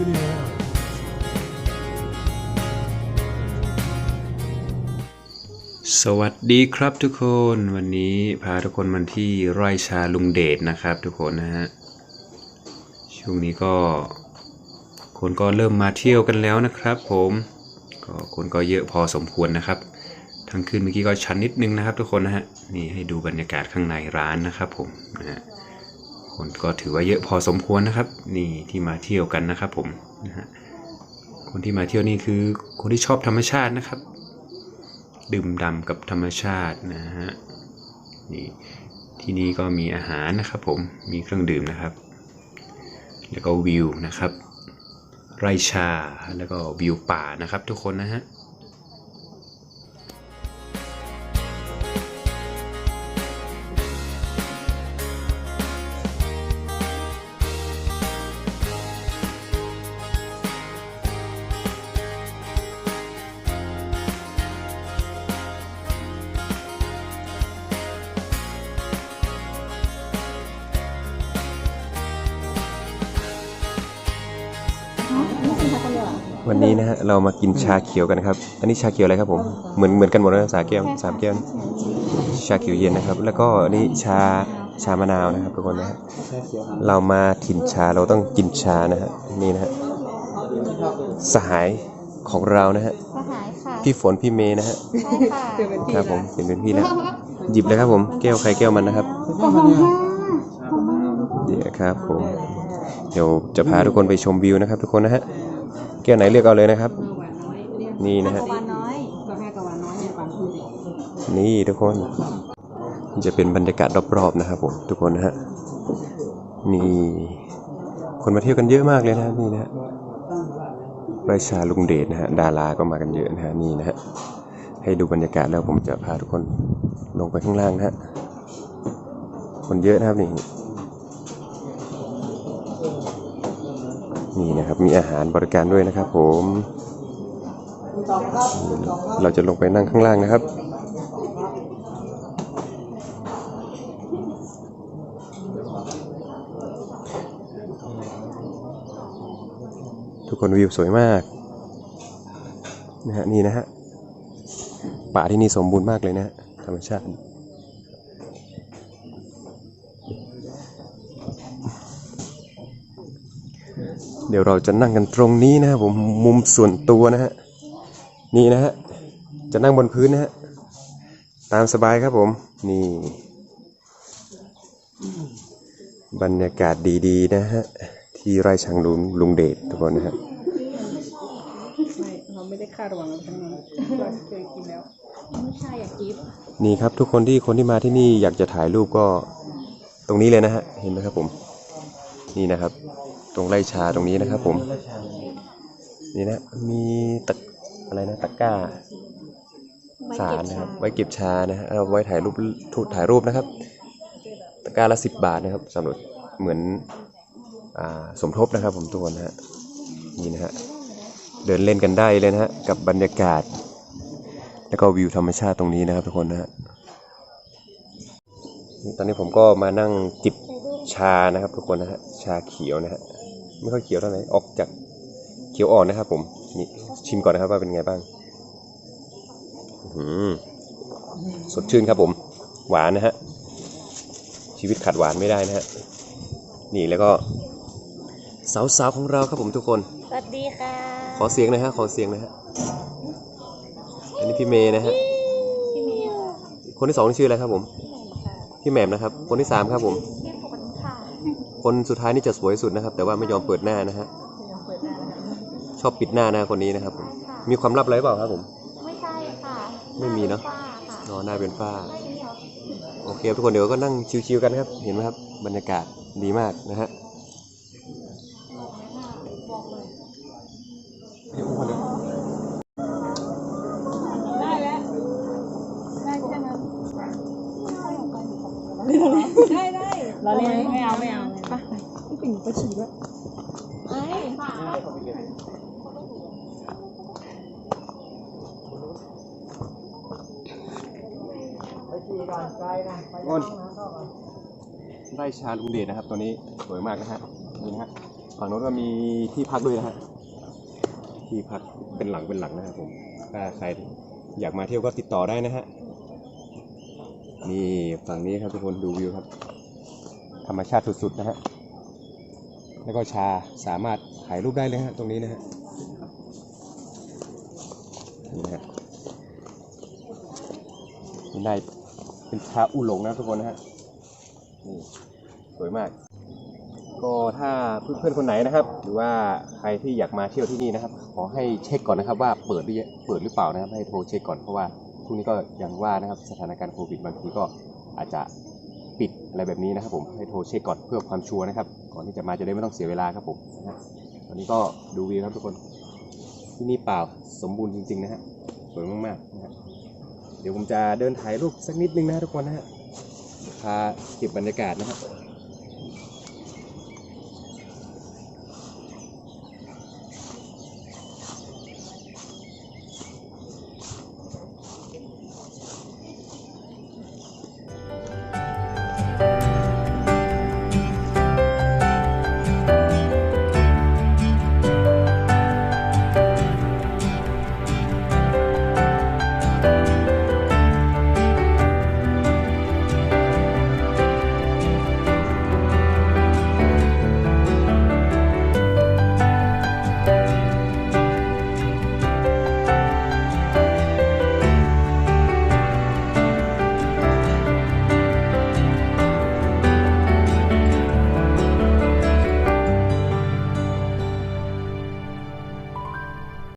สวัสดีครับทุกคนวันนี้พาทุกคนมาที่ไร่ชาลุงเดชนะครับ ทุกคนนะฮะช่วงนี้ก็ คนก็เริ่มมาเที่ยวกันแล้วนะครับ ผมก็คนก็เยอะพอสมควรนะครับทั้งคืนเมื่อกี้ก็ชันนิดนึงนะครับ ทุกคนนะฮะนี่ให้ดูบรรยากาศข้างในร้านนะครับ ผมนะฮะ คนก็ถือว่าเยอะพอสมควรนะครับ นี่ที่มาเที่ยวกันนะครับผมนะฮะคนที่มาเที่ยวนี่คือคนที่ชอบธรรมชาตินะครับ ดื่มด่ำกับธรรมชาตินะฮะนี่ที่นี่ก็มีอาหารนะครับผมมีเครื่องดื่มนะครับ แล้วก็วิวนะครับ ไร่ชาแล้วก็วิวป่านะครับทุกคนนะฮะ วันนี้นะฮะเรามากินชาเขียวกันนะครับ อันนี้ชาเขียวอะไรครับผม เหมือนเหมือนกันหมดนะสามแก้วสามแก้วนะชาเขียวเย็นนะครับ แล้วก็อันนี้ชาชามะนาวนะครับทุกคนนะฮะเรามาถิ่นชาเราต้องกินชานะฮะนี่นะฮะสหายของเรานะฮะสหายค่ะพี่ฝนพี่เมย์นะฮะใช่ค่ะครับผมเป็นเป็นพี่แล้วหยิบเลยครับผมแก้วใครแก้วมันนะครับขอบคุณค่ะเดี๋ยวครับผมเดี๋ยวจะพาทุกคนไปชมวิวนะครับ ทุกคนนะฮะ แก้วไหนเลือกเอาเลยนะครับ นี่นะฮะวานน้อยนี่ทุกคน จะเป็นบรรยากาศรอบๆนะครับผมทุกคนนะฮะนี่ คนมาเที่ยวกันเยอะมากเลยนะนี่นะฮะไรชาลุงเดชนะฮะดาราก็มากันเยอะนะฮะนี่นะฮะให้ดูบรรยากาศแล้วผมจะพาทุกคนลงไปข้างล่างนะฮะคนเยอะนะครับนี่ นี่นะครับ มีอาหารบริการด้วยนะครับ ผมเราจะลงไปนั่งข้างล่างนะครับทุกคนวิวสวยมากนะฮะนี่นะฮะป่าที่นี่สมบูรณ์มากเลยนะธรรมชาติ เดี๋ยวเราจะนั่งกันตรงนี้นะครับผมมุมส่วนตัวนะฮะนี่นะฮะจะนั่งบนพื้นนะฮะตามสบายครับผมนี่ บรรยากาศดีๆนะฮะที่ไร่ชังลุงลุงเดชทุกคนนะฮะไม่เราไม่ได้คาดหวังอะไรทั้งนั้นเราเคยกินแล้วไม่ใช่อยากกิฟต์นี่ครับทุกคนที่คนที่มาที่นี่อยากจะถ่ายรูปก็ตรงนี้เลยนะฮะเห็นไหมครับผมนี่นะครับ ตรงไร่ชาตรงนี้นะครับผม นี่นะ มีตะอะไรนะตะกร้าไว้สาเก็รบนะครับชาไว้เก็บชานะฮะเอาไว้ถ่ายรูปถูถ่ายรูปนะครับ ตะกร้าละสิบบาทนะครับสำหรับเหมือนอ่าสมทบนะครับ ผมทุกคนนะฮะนี่นะฮะเดินเล่นกันได้เลยนะฮะกับบรรยากาศ แล้วก็วิวธรรมชาติตรงนี้นะครับทุกคนนะฮะนี่ตอนนี้ผมก็มานั่งจิบชานะครับทุกคนนะฮะชาเขียวนะฮะ ไม่ค่อยเขียวเท่าไหร่ออกจากเขียวอ่อนนะครับ ผมนี่ชิมก่อนนะครับ ว่าเป็นไงบ้างอื้อหือสดชื่นครับผม หวานนะฮะชีวิตขาดหวานไม่ได้นะฮะนี่แล้วก็สาวๆของเราครับผมทุกคน สวัสดีค่ะ ขอเสียงหนะฮะขอเสียงหนะฮะอันนี้พี่เมย์นะฮะพี่เมย์ค่ะคนที่สองนี่ชื่ออะไรครับผม พี่เมย์ค่ะพี่แหม่มนะครับ คนที่สามครับผมพี่ฝนค่ะ คนสุดท้ายนี่จะสวยสุดนะครับ แต่ว่าไม่ยอมเปิดหน้านะฮะยังเปิดหน้านะคะชอบปิดหน้านะคนนี้นะครับผมค่ะมีความลับอะไรเปล่าครับผม ไม่ใช่ค่ะไม่มีเนอะ ฝ้าค่ะนอนหน้าเป็นฝ้า ไม่เดียวโอเคครับทุกคนเดี๋ยวก็นั่งชิวๆกันครับ เห็นไหมครับ บรรยากาศดีมากนะฮะ ได้แล้ว ได้แค่นั้นได้ได้ เราเล่นไม่เอาไม่เอาไปพี่ปิ่นไปฉี่ด้วยเอ้ยอ้นไร่ชาลุงเดชนะครับตัวนี้สวยมากนะฮะนี่นะฮะฝั่งโน้นก็มีที่พักด้วยนะฮะที่พักเป็นหลังเป็นหลังนะครับผมถ้าใครอยากมาเที่ยวก็ติดต่อได้นะฮะนี่ฝั่งนี้ครับทุกคนดูวิวครับ ธรรมชาติสุดๆนะฮะแล้วก็ชาสามารถถ่ายรูปได้เลยฮะตรงนี้นะฮะนี่นะฮะนี่ได้เป็นชาอูหลงนะทุกคนนะฮะนี่สวยมาก ก็ถ้าเพื่อนๆคนไหนนะครับ หรือว่าใครที่อยากมาเที่ยวที่นี่นะครับ ขอให้เช็คก่อนนะครับ ว่าเปิดหรือเปิดหรือเปล่านะครับ ให้โทรเช็คก่อนเพราะว่าช่งนี้ก็ย่างว่านะครับสถานการณ์โควิดบางทีก็อาจจะ ปิดอะไรแบบนี้นะครับผมให้โทรเช็คก่อนเพื่อความชัวร์นะครับ ก่อนที่จะมาจะได้ไม่ต้องเสียเวลาครับผมนะตอนนี้ก็ดูวิวครับทุกคนที่นี่เปล่าสมบูรณ์จริงๆนะฮะสวยมากๆนะฮะเดี๋ยวผมจะเดินถ่ายรูปสักนิดนึงนะฮะทุกคนนะฮะพาเก็บบรรยากาศนะครับ